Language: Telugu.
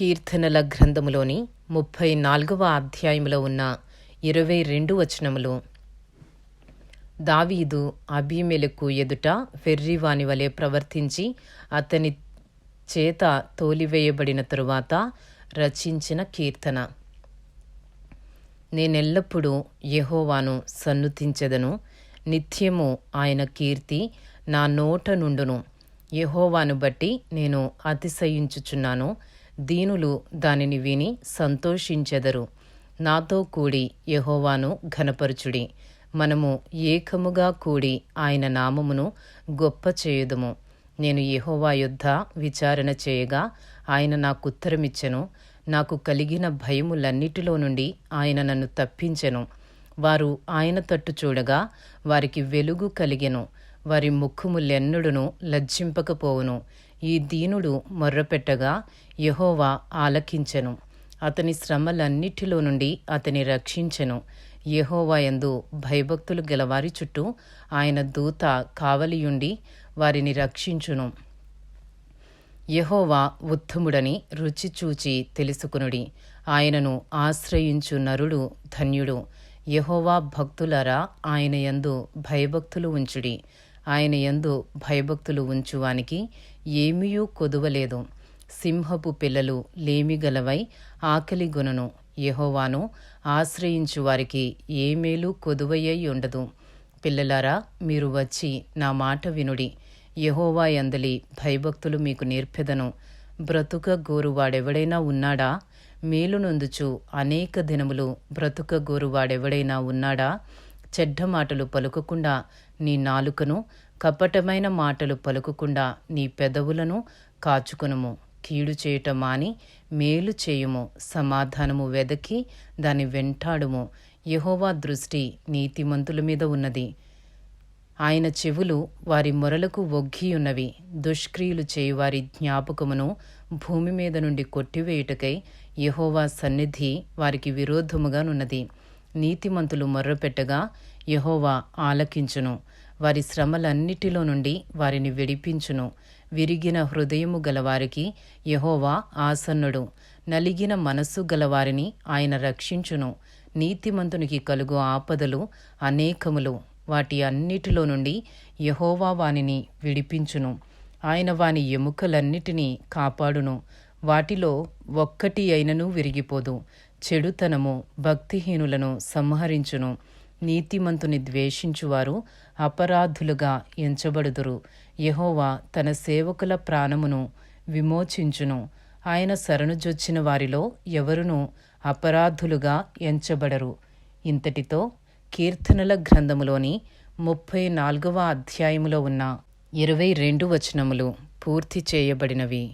కీర్తనల గ్రంథములోని ముప్పై నాలుగవ అధ్యాయములో ఉన్న ఇరవై రెండు వచనములు. దావీదు అభిమెలకు ఎదుట ఫెర్రివాని వలె ప్రవర్తించి అతని చేత తోలివేయబడిన తరువాత రచించిన కీర్తన. నేనెల్లప్పుడూ యెహోవాను సన్నుతించెదను. నిత్యము ఆయన కీర్తి నా నోట నుండును. యహోవాను బట్టి నేను అతిశయించుచున్నాను. దీనులు దానిని విని సంతోషించెదరు. నాతో కూడి యహోవాను ఘనపరచుడి. మనము ఏకముగా కూడి ఆయన నామమును గొప్ప చేయుదుము. నేను యహోవా యొద్ద విచారణ చేయగా ఆయన నాకు ఉత్తరమిచ్చెను. నాకు కలిగిన భయములన్నిటిలో నుండి ఆయన నన్ను తప్పించెను. వారు ఆయన తట్టు చూడగా వారికి వెలుగు కలిగెను. వారి ముఖములెన్నడును లజ్జింపకపోవును. ఈ దీనుడు మొర్రపెట్టగా యహోవా ఆలకించెను. అతని శ్రమలన్నిటిలో నుండి అతని రక్షించెను. యెహోవా యందు భయభక్తులు గలవారి చుట్టూ ఆయన దూత కావలియుండి వారిని రక్షించును. యహోవా ఉత్తముడని రుచి చూచి తెలుసుకునుడి. ఆయనను ఆశ్రయించు నరుడు ధన్యుడు. యహోవా భక్తులరా ఆయన యందు భయభక్తులు ఉంచుడి. ఆయన యందు భయభక్తులు ఉంచువానికి ఏమీయూ కొదువలేదు. సింహపు పిల్లలు లేమిగలవై ఆకలి గొనును. యహోవాను ఆశ్రయించు వారికి ఏ మేలు కొదువయ్యై ఉండదు. పిల్లలారా మీరు వచ్చి నా మాట వినుడి. యహోవా యందలి భయభక్తులు మీకు నేర్పెదను. బ్రతుక గోరువాడెవడైనా ఉన్నాడా? మేలు నొందుచు అనేక దినములు బ్రతుక గోరువాడెవడైనా ఉన్నాడా? చెడ్డ మాటలు పలుకకుండా నీ నాలుకను కపటమైన మాటలు పలుకకుండా నీ పెదవులను కాచుకునుము. కీడు చేయటం మాని మేలు చేయుము. సమాధానము వెదకి దాని వెంటాడుము. యహోవా దృష్టి నీతిమంతుల మీద ఉన్నది. ఆయన చెవులు వారి మొరలకు ఒగ్గియున్నవి. దుష్క్రియలు చేయువారి జ్ఞాపకమును భూమి మీద నుండి కొట్టివేయుటకై యహోవా సన్నిధి వారికి విరోధముగానున్నది. నీతిమంతులు మొర్రపెట్టగా యహోవా ఆలకించును. వారి శ్రమలన్నిటిలో నుండి వారిని విడిపించును. విరిగిన హృదయము గలవారికి యహోవా ఆసన్నుడు. నలిగిన మనస్సు గలవారిని ఆయన రక్షించును. నీతిమంతునికి కలుగు ఆపదలు అనేకములు. వాటి అన్నిటిలో నుండి యహోవా వానిని విడిపించును. ఆయన వాని ఎముకలన్నిటినీ కాపాడును. వాటిలో ఒక్కటి అయినను విరిగిపోదు. చెడుతనము భక్తిహీనులను సంహరించును. నీతిమంతుని ద్వేషించువారు అపరాధులుగా ఎంచబడుదురు. యహోవా తన సేవకుల ప్రాణమును విమోచించును. ఆయన శరణుజొచ్చిన వారిలో ఎవరునూ అపరాధులుగా ఎంచబడరు. ఇంతటితో కీర్తనల గ్రంథములోని ముప్పై నాలుగవ అధ్యాయములో ఉన్న ఇరవై రెండు వచనములు పూర్తి చేయబడినవి.